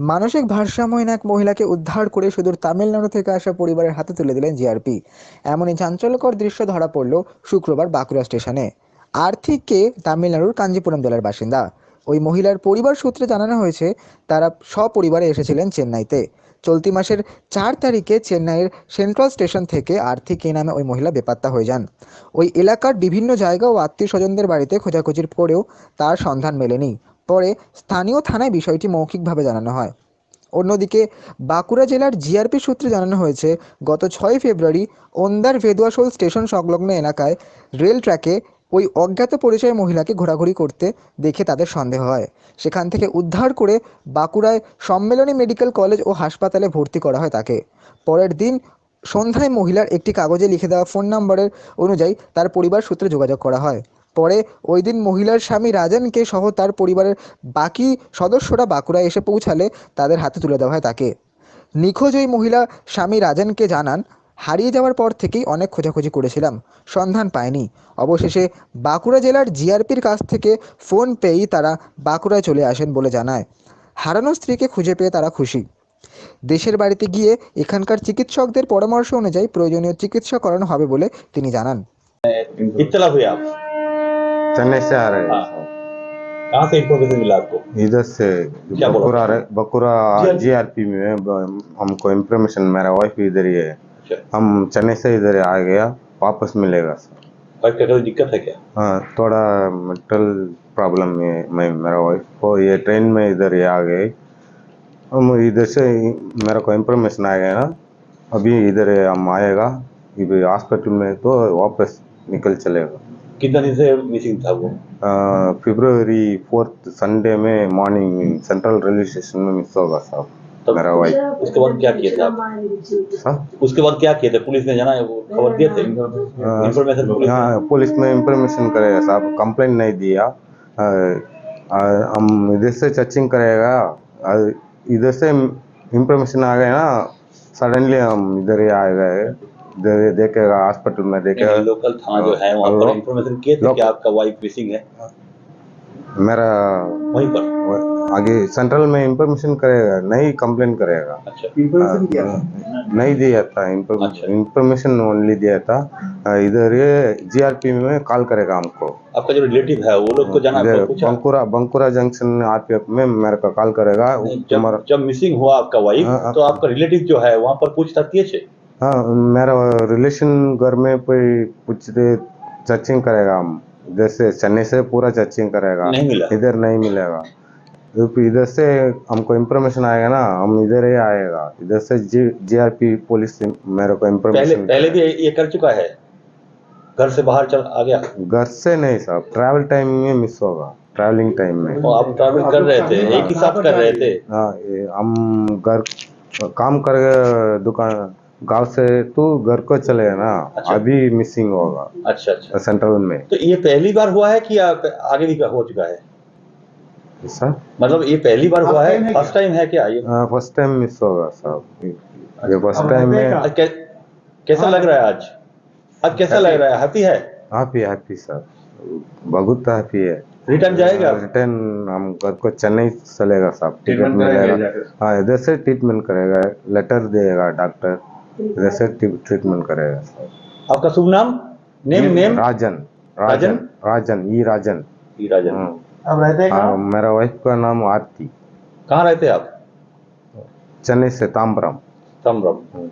মানসিক ভারসাম্যহীন এক মহিলাকে উদ্ধার করে সুদূর তামিলনাড়ু থেকে আসা পরিবারের হাতে তুলে দিলেন জিআরপি। এমনই চাঞ্চল্যকর দৃশ্য ধরা পড়ল শুক্রবার বাঁকুড়া স্টেশনে। আর্থিককে তামিলনাড়ুর কাঞ্জিপুরম জেলার বাসিন্দা। ওই মহিলার পরিবার সূত্রে জানানো হয়েছে, তারা সপরিবারে এসেছিলেন চেন্নাইতে। চলতি মাসের চার তারিখে চেন্নাইয়ের সেন্ট্রাল স্টেশন থেকে আর্থিক এই নামে ওই মহিলা বেপাত্তা হয়ে যান। ওই এলাকার বিভিন্ন জায়গা ও আত্মীয় স্বজনদের বাড়িতে খোঁজাখুঁজির পরেও তার সন্ধান মেলেনি। পরে স্থানীয় থানায় বিষয়টি মৌখিকভাবে জানানো হয়। অন্যদিকে বাঁকুড়া জেলার জিআরপি সূত্রে জানানো হয়েছে, গত ছয় ফেব্রুয়ারি ওন্দার ভেদুয়াশোল স্টেশন সংলগ্ন এলাকায় রেল ট্র্যাকে ওই অজ্ঞাত পরিচয় মহিলাকে ঘোরাঘুরি করতে দেখে তাদের সন্দেহ হয়। সেখান থেকে উদ্ধার করে বাঁকুড়ায় সম্মেলনী মেডিকেল কলেজ ও হাসপাতালে ভর্তি করা হয় তাকে। পরের দিন সন্ধ্যায় মহিলার একটি কাগজে লিখে দেওয়া ফোন নম্বরের অনুযায়ী তার পরিবার সূত্রে যোগাযোগ করা হয়। পরে ওই দিন মহিলার স্বামী রাজানকে সহ তার পরিবারের বাকি সদস্যরা বাঁকুড়ায় এসে পৌঁছালে তাদের হাতে তুলে দেওয়া হয় তাকে। নিখোঁজ ওই মহিলা স্বামী রাজানকে জানান, হারিয়ে যাওয়ার পর থেকেই অনেক খোঁজাখুঁজি করেছিলাম, সন্ধান পায়নি অবশেষে বাঁকুড়া জেলার জিআরপির কাছ থেকে ফোন পেয়েই তারা বাঁকুড়ায় চলে আসেন বলে জানায়। হারানো স্ত্রীকে খুঁজে পেয়ে তারা খুশি। দেশের বাড়িতে গিয়ে এখানকার চিকিৎসকদের পরামর্শ অনুযায়ী প্রয়োজনীয় চিকিৎসা করানো হবে বলে তিনি জানান। चेन्नई से आ रहे हाँ। हैं। कहाँ से इन्फॉर्मेशन मिला आपको? इधर से क्या बोला? बकुरा बकुरा GRP? जीआरपी में ब- हमको इन्फॉर्मेशन मेरा वाइफ इधर ही है। अच्छा। हम चेन्नई से इधर आ गया वापस मिलेगा सर। और क्या कोई दिक्कत है क्या? हाँ थोड़ा मेंटल प्रॉब्लम है मैं मेरा वाइफ को। ये ट्रेन में इधर ही आ गए। हम इधर से मेरे को इन्फॉर्मेशन आ गया ना। अभी इधर हम आएगा। इधर हॉस्पिटल में तो वापस निकल चलेगा। कितना दिन से मिसिंग था वो? फरवरी फोर्थ संडे में मॉर्निंग सेंट्रल रेलवे स्टेशन में मिस होगा साहब तब मेरा वाइफ उसके बाद क्या किए थे आप? हाँ? उसके बाद क्या किए थे? पुलिस ने जाना है वो खबर दिए थे? इन्फॉर्मेशन पुलिस ने? हाँ पुलिस में इंफॉर्मेशन करेगा साहब कंप्लेंट नहीं दिया। हम इधर से चर्चिंग करेगा इधर से इंफॉर्मेशन आ गया ना सडनली हम इधर ही आ गए। देखेगा हॉस्पिटल में देखेगा लोकल थाना जो है वहाँ पर इन्फॉर्मेशन किए थे कि आपका वाइफ मिसिंग है। मेरा वहीं पर? आगे सेंट्रल में इंफॉर्मेशन करेगा नहीं कंप्लेंट करेगा। अच्छा। इंफॉर्मेशन क्या नहीं दिया था अच्छा। इंफॉर्मेशन ओनली दिया था। इधर ये जीआरपी में कॉल करेगा हमको। आपका जो रिलेटिव है वो लोग को जाना बंकुरा बंकुरा जंक्शन आरपीएफ में मेरे को कॉल करेगा। जब जब मिसिंग हुआ आपका वाइफ हाँ, हाँ। तो आपका रिलेटिव जो है वहाँ पर पूछताछ किए थे? हाँ मेरा रिलेशन घर में कोई कुछ सर्चिंग करेगा हम। इधर से चेन्नई से पूरा सर्चिंग करेगा। नहीं मिला। इधर नहीं मिलेगा। इधर से हमको इन्फॉर्मेशन आएगा ना हम इधर ही आएगा। इधर से जी जीआरपी पुलिस से मेरे को पहले इन्फॉर्मेशन पहले भी ये कर चुका है? घर से बाहर चल आ गया? घर से नहीं साहब ट्रैवल टाइम में मिस होगा। ट्रैवलिंग टाइम में। और आप ट्रैवल कर रहे थे एक ही साथ कर रहे थे? हाँ ये हम घर काम कर दुकान गाँव से तो घर को चले ना अच्छा। अभी मिसिंग होगा। अच्छा अच्छा। सेंट्रल में। तो ये पहली बार हुआ है कि आप आगे भी हो चुका है? सर मतलब ये पहली बार हुआ है? फ़र्स्ट टाइम है क्या? ये? फ़र्स्ट टाइम मिस होगा साहब ये फ़र्स्ट टाइम में आज कैसा लग रहा है आज? आज कैसा लग रहा है? हैप्पी है? हैप्पी हैप्पी सर बहुत हैप्पी है। रिटर्न जाएगा? रिटर्न हम घर को चेन्नई चलेगा साहब। टिकट ट्रीटमेंट मिलेगा हाँ इधर से ट्रीटमेंट करेगा। लेटर देगा डॉक्टर इधर ट्रीटमेंट करेगा। आपका शुभ नाम? Name name Rajan. Rajan? Rajan E Rajan. E Rajan. आप अब रहते हैं मेरा वाइफ का नाम आरती। कहाँ रहते हैं आप? चेन्नई से ताम्बरम तमरम।